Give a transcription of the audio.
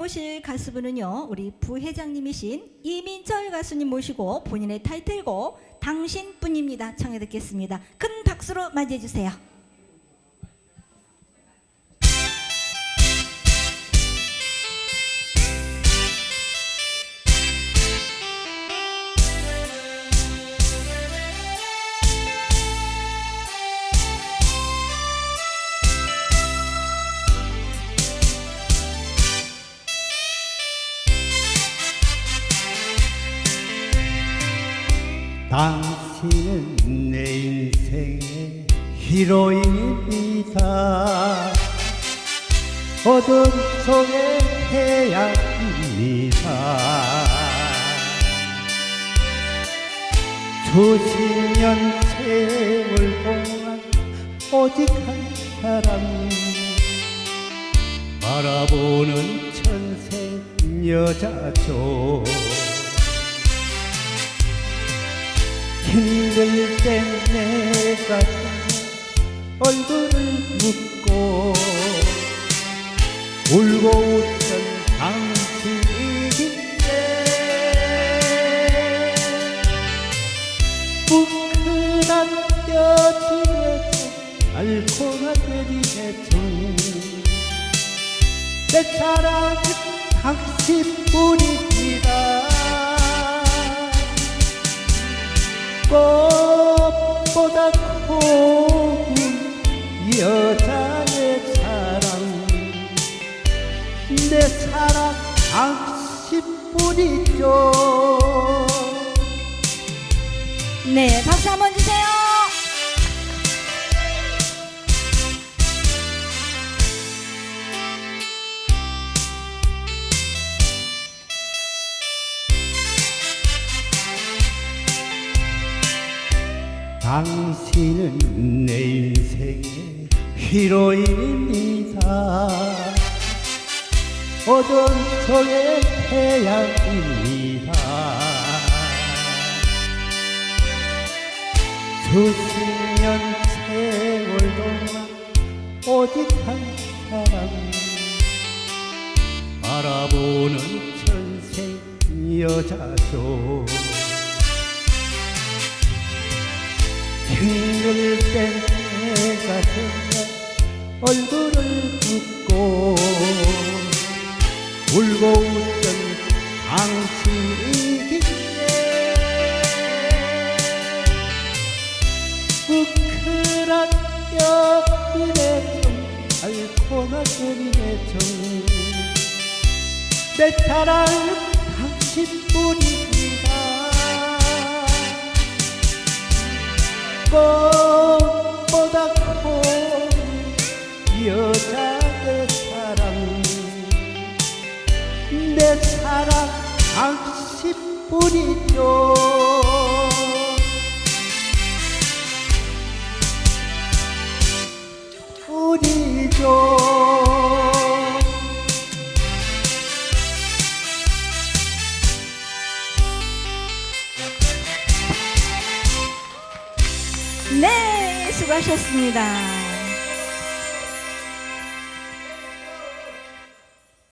모실 가수분은요 우리 부회장님이신 이민철 가수님 모시고 본인의 타이틀곡 당신뿐입니다. 청해 듣겠습니다. 큰 박수로 맞이해 주세요 당신은 내 인생의 히로인입니다. 어둠 속의 태양입니다. 수십 년 세월 동안 오직 한 사람 바라보는 천생 여자죠. 힘들 땐 내가 얼굴을 묻고 울고 웃던 당신이긴데 뭉클한 뼈집에 달콤한 돼지대충 내 사랑은 당신뿐입니다. 꽃보다 고운 여자의 사랑. 내 사랑 당신뿐이죠. 네 박수 한번 당신은 내 인생의 히로인입니다. 어둠 속의 태양입니다. 수십 년 세월 동안 오직 한 사람 바라보는 천생 여자죠 내가 정말 얼굴을 붓고 울고 웃던 당신이기에 뭉클한 여인의 정 달콤한 여인의 정내 사랑은 여자의 사랑. 내 사랑 당신뿐이죠. 뿐이죠. 네 수고하셨습니다